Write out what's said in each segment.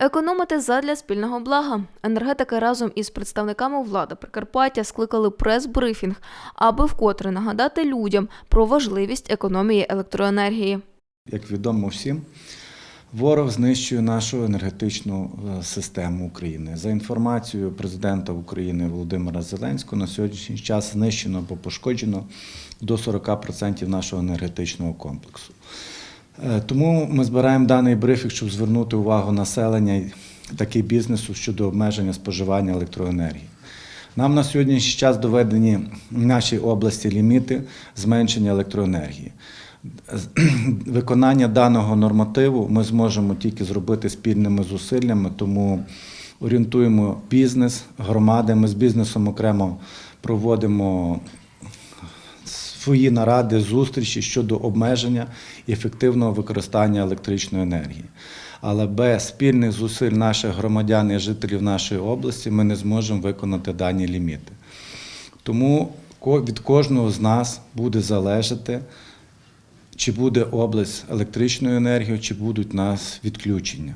Економити задля спільного блага. Енергетики разом із представниками влади Прикарпаття скликали прес-брифінг, аби вкотре нагадати людям про важливість економії електроенергії. Як відомо всім, ворог знищує нашу енергетичну е, систему України. За інформацією президента України Володимира Зеленського, на сьогоднішній час знищено або пошкоджено до 40% нашого енергетичного комплексу. Е, Тому ми збираємо даний брифінг, щоб звернути увагу населення так і бізнесу щодо обмеження споживання електроенергії. Нам на сьогоднішній час доведені в нашій області ліміти зменшення електроенергії. Виконання даного нормативу ми зможемо тільки зробити спільними зусиллями, тому орієнтуємо бізнес, громади. Ми з бізнесом окремо проводимо свої наради, зустрічі щодо обмеження і ефективного використання електричної енергії. Але без спільних зусиль наших громадян і жителів нашої області ми не зможемо виконати дані ліміти. Тому від кожного з нас буде залежати, чи буде область електричною енергією, чи будуть у нас відключення.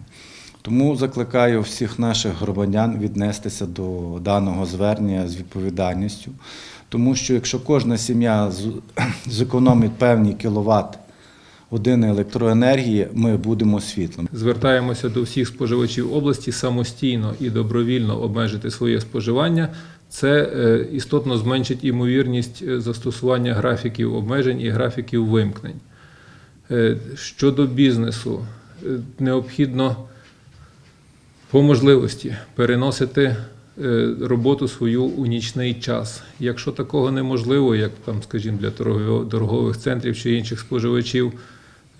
Тому закликаю всіх наших громадян віднестися до даного звернення з відповідальністю, тому що якщо кожна сім'я зекономить певні кіловат години електроенергії, ми будемо світлом. Звертаємося до всіх споживачів області самостійно і добровільно обмежити своє споживання. Це е, істотно зменшить імовірність е, застосування графіків обмежень і графіків вимкнень. Е, Щодо бізнесу, необхідно по можливості переносити е, роботу свою у нічний час. Якщо такого неможливо, як там, скажімо, для торгових центрів чи інших споживачів,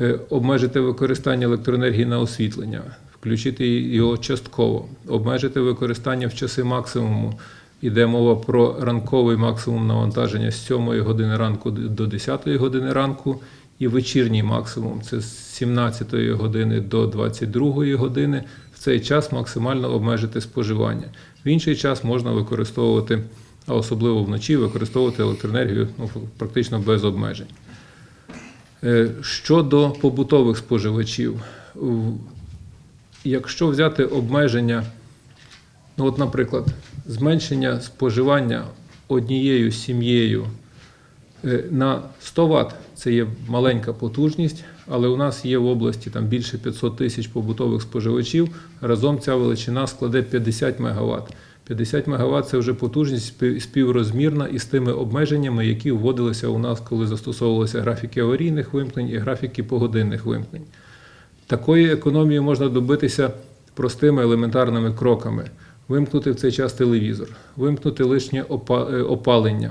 е, обмежити використання електроенергії на освітлення, включити його частково, обмежити використання в часи максимуму. Іде мова про ранковий максимум навантаження з 7 години ранку до 10 години ранку і вечірній максимум це з 17 години до 22 години. Цей час максимально обмежити споживання. В інший час можна використовувати, а особливо вночі, використовувати електроенергію ну, практично без обмежень. Е, Щодо побутових споживачів, якщо взяти обмеження, ну от, наприклад, зменшення споживання однією сім'єю е, на 100 Вт це є маленька потужність, але у нас є в області там більше 500 тисяч побутових споживачів. Разом ця величина складе 50 МВт. 50 МВт – це вже потужність співрозмірна із тими обмеженнями, які вводилися у нас, коли застосовувалися графіки аварійних вимкнень і графіки погодинних вимкнень. Такої економії можна добитися простими елементарними кроками: вимкнути в цей час телевізор, вимкнути лишнє е, опалення,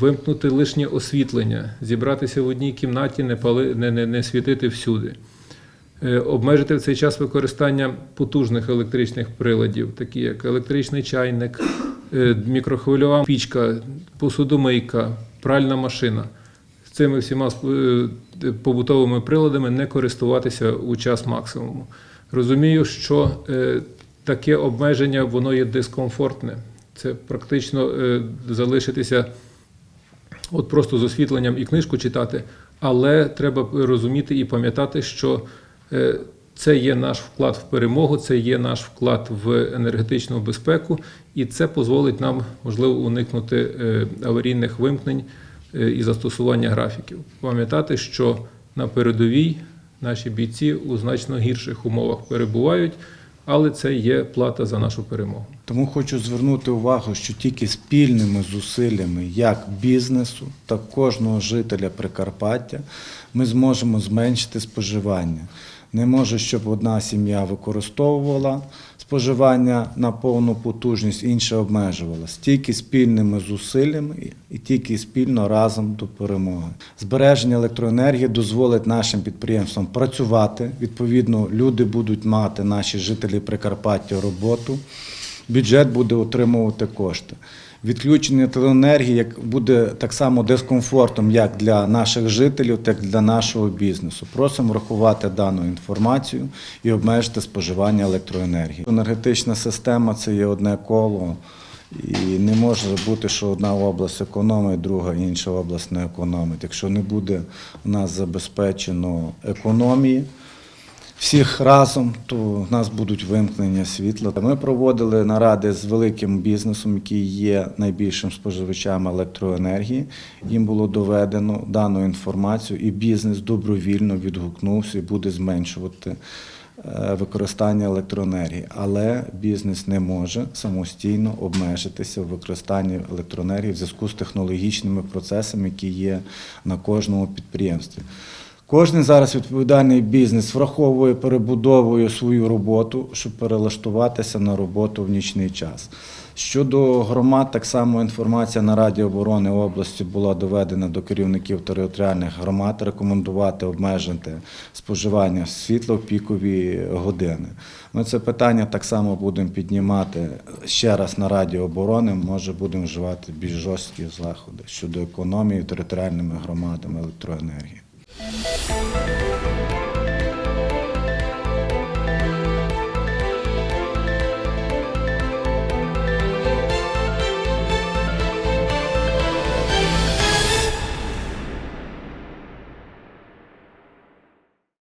вимкнути лишнє освітлення, зібратися в одній кімнаті, не, пали, не, не, не світити всюди. Е, Обмежити в цей час використання потужних електричних приладів, такі як електричний чайник, е, мікрохвильова пічка, посудомийка, пральна машина. З цими всіма е, побутовими приладами не користуватися у час максимуму. Розумію, що е, таке обмеження воно є дискомфортне. Це практично е, залишитися от просто з освітленням і книжку читати, але треба розуміти і пам'ятати, що е, це є наш вклад в перемогу, це є наш вклад в енергетичну безпеку, і це дозволить нам можливо уникнути е, аварійних вимкнень і застосування графіків. Пам'ятати, що на передовій наші бійці у значно гірших умовах перебувають, але це є плата за нашу перемогу. Тому хочу звернути увагу, що тільки спільними зусиллями як бізнесу, так кожного жителя Прикарпаття ми зможемо зменшити споживання. Не може, щоб одна сім'я використовувала споживання на повну потужність, інше обмежувалось. Тільки спільними зусиллями і тільки спільно разом до перемоги. Збереження електроенергії дозволить нашим підприємствам працювати. Відповідно, люди будуть мати наші жителі Прикарпаття роботу бюджет буде отримувати кошти. Відключення телеенергії як буде так само дискомфортом як для наших жителів, так і для нашого бізнесу. Просимо врахувати дану інформацію і обмежити споживання електроенергії. Енергетична система це є одне коло, і не може бути, що одна область економить, друга інша область не економить. Якщо не буде у нас забезпечено економії, всіх разом, то в нас будуть вимкнення світла. Ми проводили наради з великим бізнесом, який є найбільшим споживачем електроенергії. Їм було доведено дану інформацію, і бізнес добровільно відгукнувся і буде зменшувати е, використання електроенергії. Але бізнес не може самостійно обмежитися в використанні електроенергії в зв'язку з технологічними процесами, які є на кожному підприємстві. Кожен зараз відповідальний бізнес враховує, перебудовує свою роботу, щоб перелаштуватися на роботу в нічний час. Щодо громад, так само інформація на Раді оборони області була доведена до керівників територіальних громад рекомендувати обмежити споживання світла в пікові години. Ми це питання так само будемо піднімати ще раз на Раді оборони. Може будемо вживати більш жорсткі заходи щодо економії територіальними громадами електроенергії. Thank you.